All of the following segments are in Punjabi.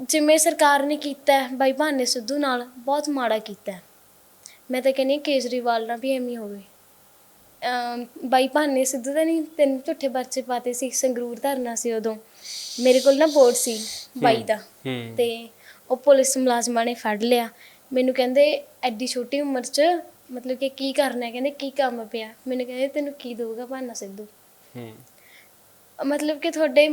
ਜਿਵੇਂ ਸਰਕਾਰ ਨੇ ਕੀਤਾ ਹੈ ਬਾਈ ਭਾਨੇ ਸਿੱਧੂ ਨਾਲ ਬਹੁਤ ਮਾੜਾ ਕੀਤਾ ਹੈ। ਮੈਂ ਤਾਂ ਕਹਿੰਦੀ ਹਾਂ ਕੇਜਰੀਵਾਲ ਨਾਲ ਵੀ ਐਵੇਂ ਹੀ ਹੋਵੇ। ਅਮ ਬਾਈ ਭਾਨੇ ਸਿੱਧੂ ਦਾ ਨਹੀਂ ਤਿੰਨ ਝੂਠੇ ਪਰਚੇ ਪਾਤੇ ਸੀ ਸੰਗਰੂਰ ਧਰਨਾ ਸੀ ਉਦੋਂ। ਮੇਰੇ ਕੋਲ ਨਾ ਬੋਰਡ ਸੀ ਬਾਈ ਦਾ ਹੂੰ। ਤੇ ਉਹ ਪੁਲਿਸ ਮੁਲਾਜ਼ਮਾਂ ਨੇ ਫੜ ਲਿਆ। ਮੈਨੂੰ ਕਹਿੰਦੇ ਐਡੀ ਛੋਟੀ ਉਮਰ 'ਚ ਮਤਲਬ ਕਿ ਕੀ ਕਰਨਾ ਹੈ? ਕਹਿੰਦੇ ਕੀ ਕੰਮ ਪਿਆ? ਮੈਨੂੰ ਕਹਿੰਦੇ ਤੈਨੂੰ ਕੀ ਦਊਗਾ ਭਾਨਾ ਸਿੱਧੂ? ਹੂੰ। ਮਤਲਬ ਕਿ ਤੁਹਾਡੇ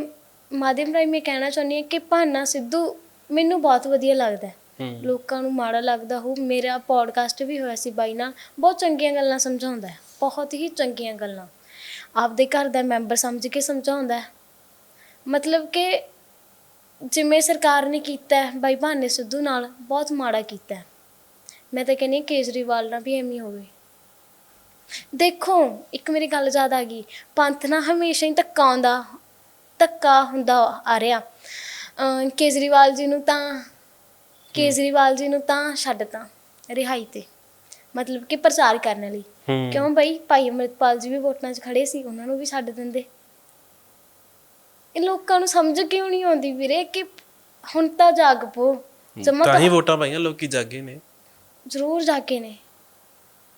ਮਾਧਿਅਮ ਰਾਹੀਂ ਮੈਂ ਕਹਿਣਾ ਚਾਹੁੰਦੀ ਹਾਂ ਕਿ ਭਾਨਾ ਸਿੱਧੂ ਮੈਨੂੰ ਬਹੁਤ ਵਧੀਆ ਲੱਗਦਾ ਹੈ। ਹੂੰ। ਲੋਕਾਂ ਨੂੰ ਮਾੜਾ ਲੱਗਦਾ ਹੋ ਮੇਰਾ ਪੋਡਕਾਸਟ ਵੀ ਹੋਇਆ ਸੀ ਬਾਈ ਨਾਲ। ਬਹੁਤ ਚੰਗੀਆਂ ਗੱਲਾਂ ਸਮਝਾਉਂਦਾ ਹੈ। ਬਹੁਤ ਹੀ ਚੰਗੀਆਂ ਗੱਲਾਂ। ਆਪਦੇ ਘਰ ਦਾ ਮੈਂਬਰ ਸਮਝ ਕੇ ਸਮਝਾਉਂਦਾ ਹੈ। ਮਤਲਬ ਕਿ ਜਿਵੇਂ ਸਰਕਾਰ ਨੇ ਕੀਤਾ ਹੈ ਬਾਈ ਭਾਨੇ ਸਿੱਧੂ ਨਾਲ ਬਹੁਤ ਮਾੜਾ ਕੀਤਾ ਹੈ। ਮੈਂ ਤਾਂ ਕਹਿੰਦੀ ਹਾਂ ਕੇਜਰੀਵਾਲ ਨਾਲ ਵੀ ਐਵੇਂ ਹੀ ਹੋਵੇ। ਦੇਖੋ ਇੱਕ ਮੇਰੀ ਗੱਲ ਯਾਦ ਆ ਗਈ। ਪੰਥ ਨਾਲ ਹਮੇਸ਼ਾ ਹੀ ਧੱਕਾ ਆਉਂਦਾ। ਧੱਕਾ ਹੁੰਦਾ ਆ ਰਿਹਾ। ਅਮ ਕੇਜਰੀਵਾਲ ਜੀ ਨੂੰ ਤਾਂ ਕੇਜਰੀਵਾਲ ਜੀ ਨੂੰ ਤਾਂ ਛੱਡਤਾ ਰਿਹਾਈ ਤੇ। ਮਤਲਬ ਕਿ ਪ੍ਰਚਾਰ ਕਰਨ ਲਈ। ਹੂੰ। ਕਿਉਂ ਬਈ? ਭਾਈ ਅਮਰਿਤਪਾਲ ਜੀ ਵੀ ਵੋਟਾਂ 'ਚ ਖੜੇ ਸੀ ਉਹਨਾਂ ਨੂੰ ਵੀ ਛੱਡ ਦਿੰਦੇ। ਇਹ ਲੋਕਾਂ ਨੂੰ ਸਮਝ ਕਿਉਂ ਨਹੀਂ ਆਉਂਦੀ ਵੀਰੇ ਕਿ ਹੁਣ ਤਾਂ ਜਾਗ ਪੋ। ਜਮਾ ਤਾਂ ਹੀ ਵੋਟਾਂ ਪਾਈਆਂ ਲੋਕੀ ਜਾਗੇ ਨੇ। ਜ਼ਰੂਰ ਜਾਗੇ ਨੇ।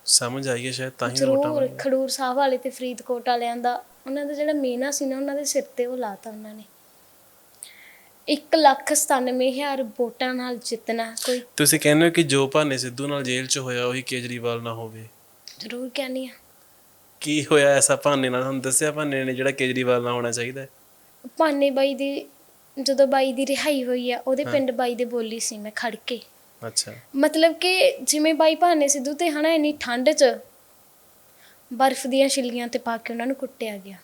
ਸਮਝ ਆਈ ਹੈ ਸ਼ਾਇਦ ਤਾਂ ਹੀ ਵੋਟਾਂ ਜ਼ਰੂਰ ਪਾਈਆਂ। ਖਡੂਰ ਸਾਹਿਬ ਵਾਲੇ ਤੇ ਫਰੀਦਕੋਟ ਵਾਲਿਆਂ ਦਾ ਉਹਨਾਂ ਦਾ ਜਿਹੜਾ ਮੇਨਾ ਸੀ ਨਾ ਉਹਨਾਂ ਦੇ ਸਿਰ ਤੇ ਉਹ ਲਾਤਾ ਉਹਨਾਂ ਨੇ। 1 ਲੱਖ 97000 ਵੋਟਾਂ ਨਾਲ ਜਿੱਤਣਾ ਕੋਈ। ਤੁਸੀਂ ਕਹਿੰਦੇ ਹੋ ਕਿ ਜੋ ਭਾਨੇ ਸਿੱਧੂ ਨਾਲ ਜੇਲ੍ਹ 'ਚ ਹੋਇਆ ਉਹੀ ਕੇਜਰੀਵਾਲ ਨਾਲ ਹੋਵੇ। ਜ਼ਰੂਰ ਕਹਿੰਦੀ ਆ ਕੀ ਹੋਇਆ ਐਸਾ ਭਾਨੇ ਨਾਲ? ਤੁਹਾਨੂੰ ਦੱਸਿਆ ਭਾਨੇ ਨੇ ਜਿਹੜਾ ਕੇਜਰੀਵਾਲ ਨਾਲ ਹੋਣਾ ਚਾਹੀਦਾ ਹੈ? ਭਾਨੇ ਬਾਈ ਦੀ ਜਦੋਂ ਬਾਈ ਦੀ ਰਿਹਾਈ ਹੋਈ ਆ ਉਹਦੇ ਪਿੰਡ ਬਾਈ ਦੇ ਬੋਲੀ ਸੀ ਮੈਂ ਖੜ ਕੇ। ਅੱਛਾ। ਮਤਲਬ ਕਿ ਜਿਵੇਂ ਬਾਈ ਭਾਨੇ ਸਿੱਧੂ ਤੇ ਹਨਾ ਇੰਨੀ ਠੰਡ 'ਚ ਬਰਫ਼ ਦੀਆਂ ਛਿੱਲੀਆਂ ਤੇ ਪਾ ਕੇ ਉਹਨਾਂ ਨੂੰ ਕੁੱਟਿਆ ਗਿਆ।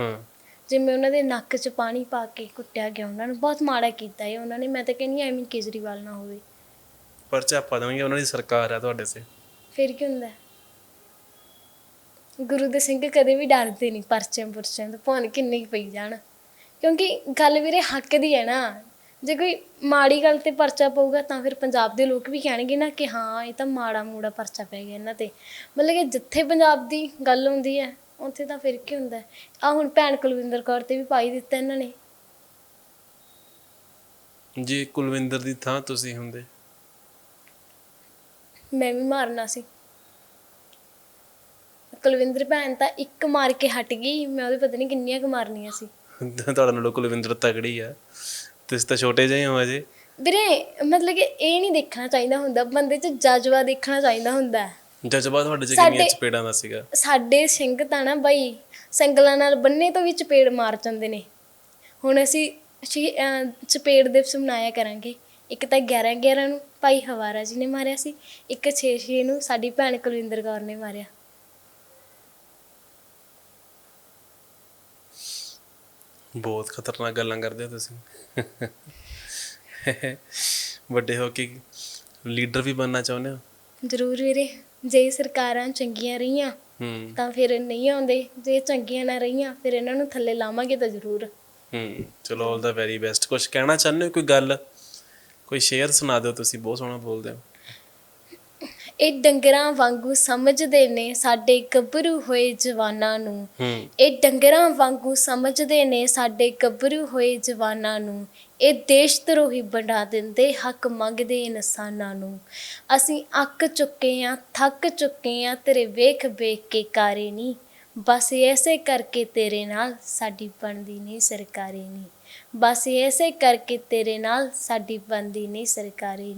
ਹਾਂ। ਜਿਵੇਂ ਉਹਨਾਂ ਦੇ ਨੱਕ 'ਚ ਪਾਣੀ ਪਾ ਕੇ ਕੁੱਟਿਆ ਗਿਆ ਉਹਨਾਂ ਨੂੰ। ਬਹੁਤ ਮਾੜਾ ਕੀਤਾ ਇਹ ਉਹਨਾਂ ਨੇ। ਮੈਂ ਤਾਂ ਕਹਿੰਦੀ ਐਵੇਂ ਕੇਜਰੀਵਾਲ ਨਾ ਹੋਵੇ। ਪਰਚਾ ਪਾ ਦੇਣਗੇ ਉਹਨਾਂ ਦੀ ਸਰਕਾਰ ਹੈ ਤੁਹਾਡੇ ਸੇ ਫਿਰ ਕੀ ਹੁੰਦਾ? ਹੈ? ਗੁਰੂ ਦੇ ਸਿੰਘ ਕਦੇ ਵੀ ਡਰਦੇ ਨਹੀਂ ਪਰਚਿਆਂ ਪੁਰਚਿਆਂ ਤੋਂ। ਭਾਵੇਂ ਕਿੰਨੇ ਹੀ ਪਈ ਜਾਣ। ਕਿਉਂਕਿ ਗੱਲ ਵੀਰੇ ਹੱਕ ਦੀ ਹੈ ਨਾ। ਜੇ ਕੋਈ ਮਾੜੀ ਗੱਲ ਤੇ ਪਰਚਾ ਪਊਗਾ ਤਾਂ ਫਿਰ ਪੰਜਾਬ ਦੇ ਲੋਕ ਵੀ ਕਹਿਣਗੇ ਨਾ ਕਿ ਹਾਂ ਇਹ ਤਾਂ ਮਾੜਾ ਮੂੜਾ ਪਰਚਾ ਪੈ ਗਿਆ ਇਹਨਾਂ ਤੇ। ਮਤਲਬ ਕਿ ਜਿੱਥੇ ਪੰਜਾਬ ਦੀ ਗੱਲ ਹੁੰਦੀ ਹੈ ਉੱਥੇ ਤਾਂ ਫਿਰ ਕੀ ਹੁੰਦਾ ਆ ਹੁਣ ਭੈਣ ਕੁਲਵਿੰਦਰ ਕੌਰ ਤੇ ਵੀ ਪਾਈ ਦਿੱਤਾ ਇਹਨਾਂ ਨੇ। ਜੇ ਕੁਲਵਿੰਦਰ ਦੀ ਥਾਂ ਤੁਸੀਂ ਹੁੰਦੇ। ਮੈਂ ਵੀ ਮਾਰਨਾ ਸੀ। ਕੁਲਵਿੰਦਰ ਭੈਣ ਤਾਂ ਇੱਕ ਮਾਰ ਕੇ ਹਟ ਗਈ। ਮੈਂ ਉਹਦੇ ਪਤਾ ਨਹੀਂ ਕਿੰਨੀਆਂ ਕੁ ਮਾਰਨੀਆਂ ਸੀ। ਤੁਹਾਡੇ ਨਾਲੋਂ ਕੁਲਵਿੰਦਰ ਤਗੜੀ ਆ। ਤੁਸੀਂ ਤਾਂ ਛੋਟੇ ਜਿਹੇ ਹੋ ਅਜੇ। ਵੀਰੇ ਮਤਲਬ ਕਿ ਇਹ ਨਹੀਂ ਦੇਖਣਾ ਚਾਹੀਦਾ ਹੁੰਦਾ ਬੰਦੇ 'ਚ ਜਜ਼ਬਾ ਦੇਖਣਾ ਚਾਹੀਦਾ ਹੁੰਦਾ। ਹੈ। ਜਜ਼ਬਾ ਤੁਹਾਡੇ 'ਚ ਕਿੰਨੀਆਂ ਸਾਡੇ- ਚਪੇੜਾਂ ਦਾ ਸੀਗਾ? ਸਾਡੇ ਸਿੰਘ ਤਾਂ ਨਾ ਬਈ ਸੰਗਲਾਂ ਨਾਲ ਬੰਨੇ ਤੋਂ ਵੀ ਚਪੇੜ ਮਾਰ ਜਾਂਦੇ ਨੇ। ਹੁਣ ਅਸੀਂ ਅਸੀਂ, ਅਹ, ਚਪੇੜ ਦਿਵਸ ਮਨਾਇਆ ਕਰਾਂਗੇ। ਇੱਕ ਤਾਂ 11 11 ਨੂੰ ਭਾਈ ਹਵਾਰਾ ਜੀ ਨੇ ਮਾਰਿਆ ਸੀ ਇੱਕ 6 6 ਨੂੰ ਸਾਡੀ ਭੈਣ ਕੁਲਵਿੰਦਰ ਕੌਰ ਨੇ ਮਾਰਿਆ। ਬਹੁਤ ਖਤਰਨਾਕ ਗੱਲਾਂ ਕਰਦੇ ਹੋ ਤੁਸੀਂ। ਵੱਡੇ ਹੋ ਕੇ ਲੀਡਰ ਵੀ ਬਣਨਾ ਚਾਹੁੰਦੇ ਹੋ? ਜ਼ਰੂਰ ਵੀਰੇ ਜੇ ਸਰਕਾਰਾਂ ਚੰਗੀਆਂ ਰਹੀਆਂ ਹੂੰ। ਤਾਂ ਫਿਰ ਨਹੀਂ ਆਉਂਦੇ। ਜੇ ਚੰਗੀਆਂ ਨਾ ਰਹੀਆਂ ਫਿਰ ਇਹਨਾਂ ਨੂੰ ਥੱਲੇ ਲਾਵਾਂਗੇ ਤਾਂ ਜ਼ਰੂਰ। ਹੂੰ ਚਲੋ ਆਲ ਦਾ ਵੈਰੀ ਬੈਸਟ ਕੁਝ ਕਹਿਣਾ ਚਾਹੁੰਦੇ ਹੋ ਕੋਈ ਗੱਲ? ਕੋਈ ਸ਼ੇਅਰ ਸੁਣਾ ਦਿਓ ਤੁਸੀਂ ਬਹੁਤ ਸੋਹਣਾ ਬੋਲਦੇ ਹੋ। ਇਹ ਡੰਗਰਾਂ ਵਾਂਗੂ ਸਮਝਦੇ ਨੇ ਸਾਡੇ ਗੱਭਰੂ ਹੋਏ ਜਵਾਨਾਂ ਨੂੰ। ਇਹ ਡੰਗਰਾਂ ਵਾਂਗੂ ਸਮਝਦੇ ਨੇ ਸਾਡੇ ਗੱਭਰੂ ਹੋਏ ਜਵਾਨਾਂ ਨੂੰ। ਇਹ ਦੇਸ਼ ਧਰੋਹੀ ਬਣਾ ਦਿੰਦੇ ਹੱਕ ਮੰਗਦੇ ਇਨਸਾਨਾਂ ਨੂੰ। ਅਸੀਂ ਅੱਕ ਚੁੱਕੇ ਆਂ ਥੱਕ ਚੁੱਕੇ ਆਂ ਤੇਰੇ ਵੇਖ ਵੇਖ ਕੇ ਕਾਰੇ ਨਹੀਂ ਬਸ ਐਸੇ ਕਰਕੇ ਤੇਰੇ ਨਾਲ ਸਾਡੀ ਬਣਦੀ ਨਹੀਂ ਸਰਕਾਰੀ ਨਹੀਂ ਬਸ ਐਸੇ ਕਰਕੇ ਤੇਰੇ ਨਾਲ ਸਾਡੀ ਬਣਦੀ ਨਹੀਂ ਸਰਕਾਰੀ